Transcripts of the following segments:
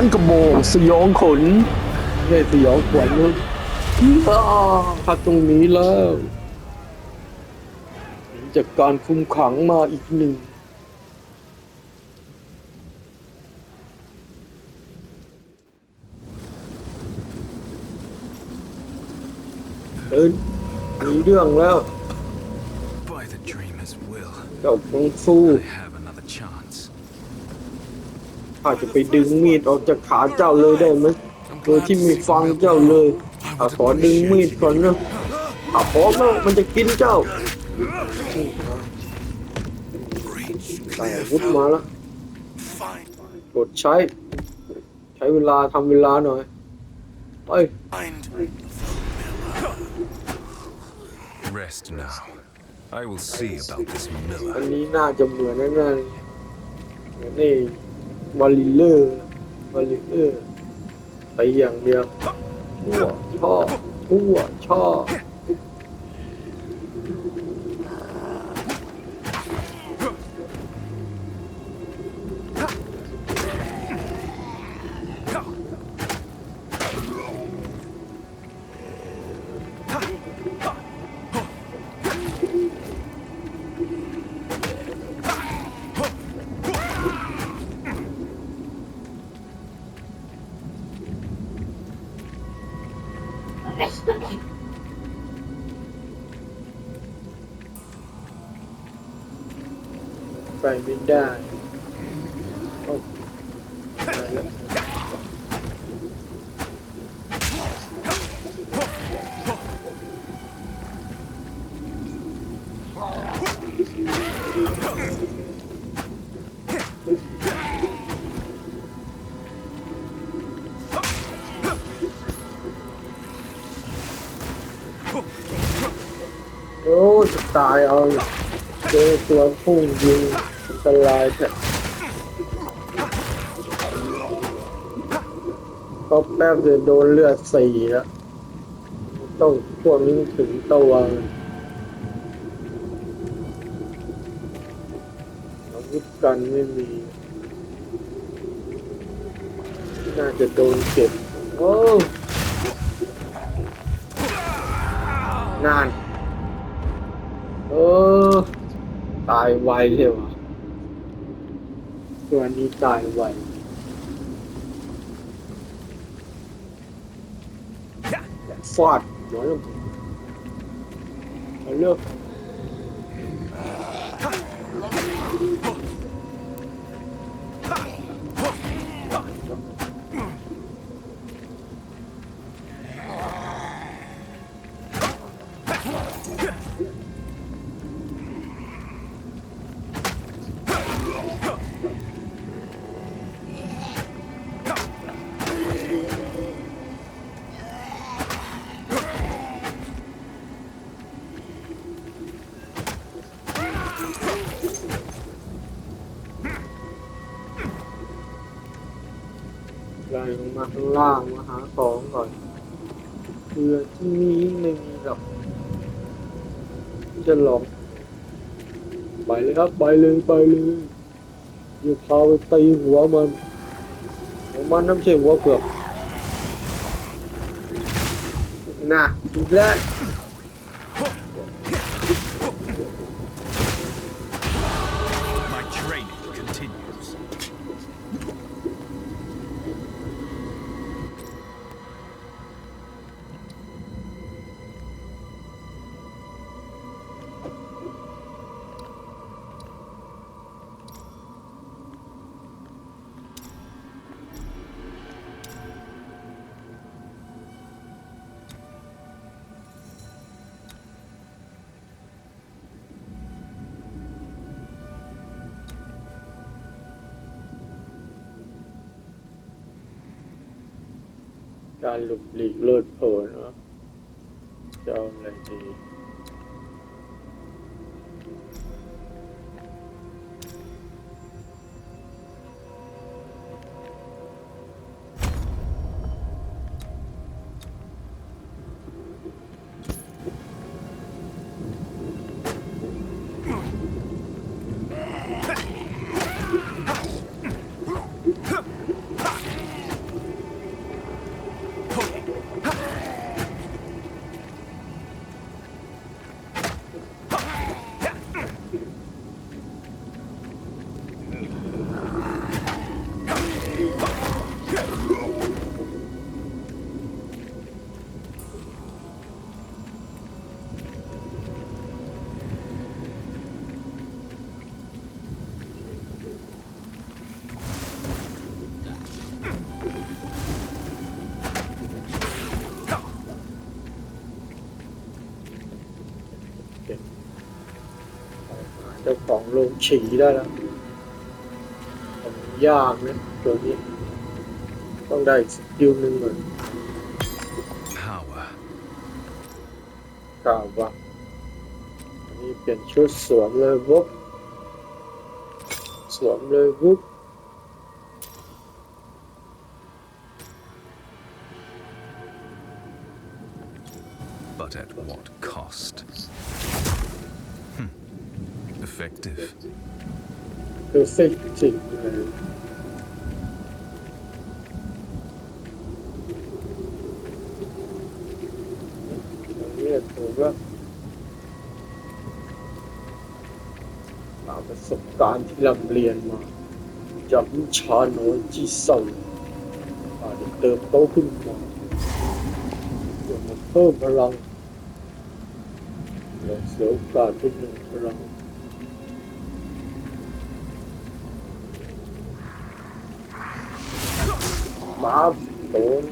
อนกระโมงสยองขนไม่ใช่สยองขวัญนะอ้าพักตรงนี้แล้วหลังจากการคุมขังมาอีกหนึ่งเดินมีเรื่องแล้ว By the dreamer's will, เจ้าคงสู้ I have another chance. อาจจะไปดึงมีดออกจากขาเจ้าเลยได้ไหมโดยที่ไม่ฟังเจ้าเลยอาขอดึงมีดก่อนนะอาพร้อมแล้วมันจะกินเจ้าใส่อาวุธมาแล้ว Find, กดใช้ ใช้เวลาทำเวลาหน่อยไป find. Rest now. I will see about this อัน miller. นี้น่าจะเหมือนนั่นนะเหมือนนี่ วอลลิเลอร์วอลลิเลอร์ไปอย่างเดียวทั่วชอบทั่วชอบ ไม่ได้โอ้จะตายเอาเจอตัวพุ่งยิง ตรายแท้ก็แป๊บเดียวโดนเลือดสี่แล้วต้องพวกนี้ถึงตัวอาวุธกันไม่มี น่าจะโดนเก็บโอ้นาน เออ ตายไวเลยวะ ตัวนี้ตายไวฟาดน้อยลงเอาเลิก ล่ลงมาข้างล่างมาหาของก่อนเพื่อที่นี้ไม่มีหรอกที่จะหลอกไปเลยครับไปเลยไปเลยอย่าพาไปตีหัวมันหัวมันน้ำใช่หัวเกือกน่ะอีกแล้ว การหลบหลีกเลิศเผนเนาะจะเอาอะไรดี จ้าของโรงฉี่ได้แล้วผมยากนะตัวนี้ ต้องได้อีกสกิลหนึ่งเหมือน Power. กล่าวว่าอันนี้เปลี่ยนชุดสวมเลยวุบสวมเลยวุบ But at what cost? Effective. คือฟิกจริงเลยอันนี้ถือว่าตามประสบการณ์ที่ลำเรียนมาจากวิชาโน้อยจีเซาอาจจะเติบโตขึ้นมาเพื่อมาเพิ่มพลังและเสียโอกาสเป็นหนึ่งพลัง มาโดน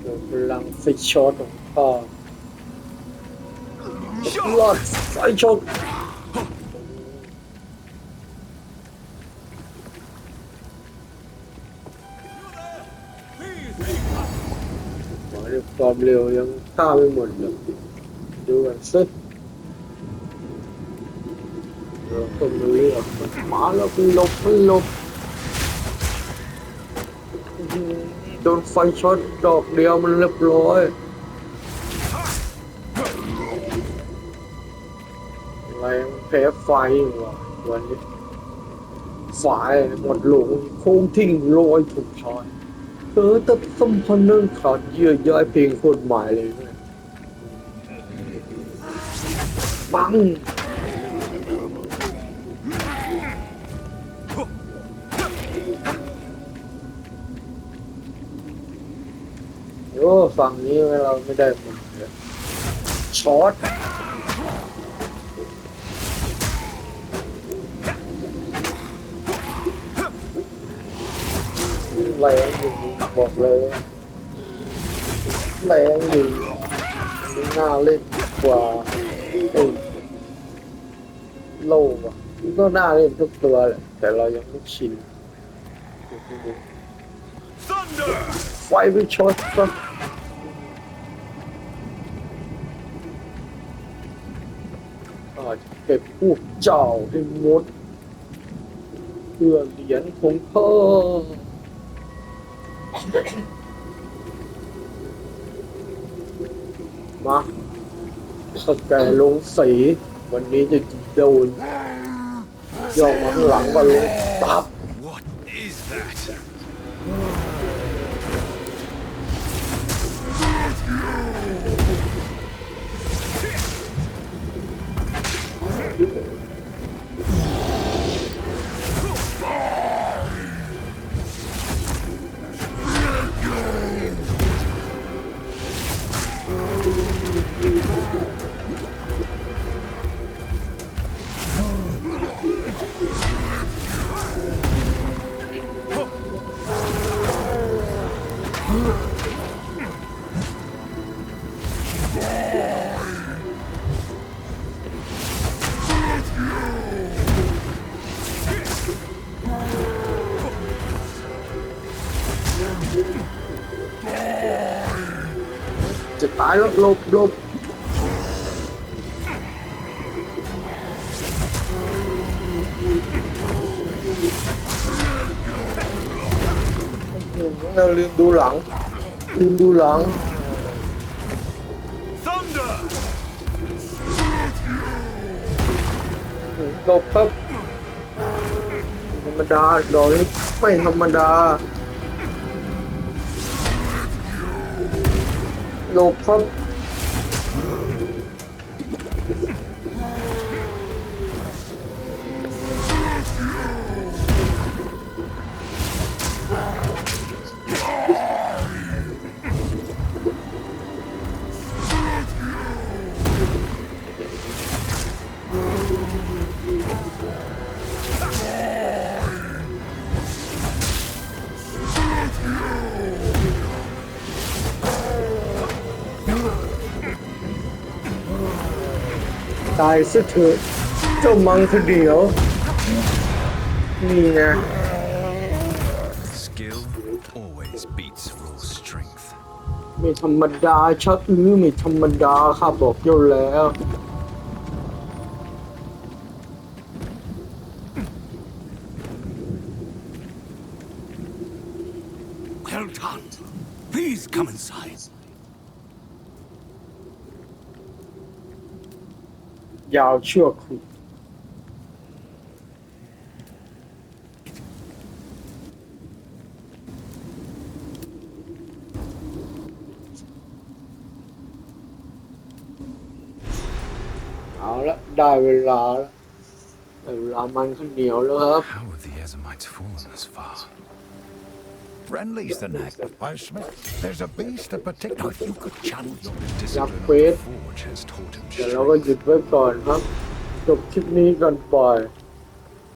โดนพลั ความเร็วยังฆ่าไม่หมดเลยดูกันสิเราก็มาเลือกมันมาแล้วมันหลบมันหลบโดนไฟช็อตดอกเดียวมันเรียบร้อยอะไรแพ้ไฟอยู่วะวันนี้ฝายหมดหลงโค้งทิ้งลอยถูกทอย เออแต่สมพันธ์เรื่องขาดเยื่อใยเพลงโคตรหมายเลยปังโอ้ฝั่งนี้เราไม่ได้มาเลยช็อต แรงอยู่บอกเลยแรงอยู่น่าเล่นกว่าไอ้โลกอะมันก็น่าเล่นทุกตัวแหละแต่เรายังไม่ชินไฟไปช็อตก็เก็บพวกเจ้าให้หมดเพื่อเหรียญของพ่อ มาสแกนลงสี วันนี้จะโดนย่องมาข้างหลังมาลงตับ จะตายแล้วหลบหลบเราลืมดูหลัง ลืมดูหลัง Thunder! หลบครับธรรมดาดอกนี้ไม่ธรรมดา หล ตายซะเถอะเจ้ามังคเดียว นี่นะ Skill always beats raw strength. ไม่ธรรมดาชักหรือไม่ธรรมดาข้าบอกเจ้าแล้ว Well done. Please come inside. ยาวชั่วครู่เอาละได้เวลาแล้วได้เวลามันข้าวเหนียวแล้วครับ How have the Ezamites fallen this far? Friendly's the knack of Smith. There's a beast in particular. If you could channel your The discipline Yep, of wait. the forge has taught him เดี๋ยวเราก็ strength. หยุดไว้ก่อนครับ จบคลิปนี้กันไป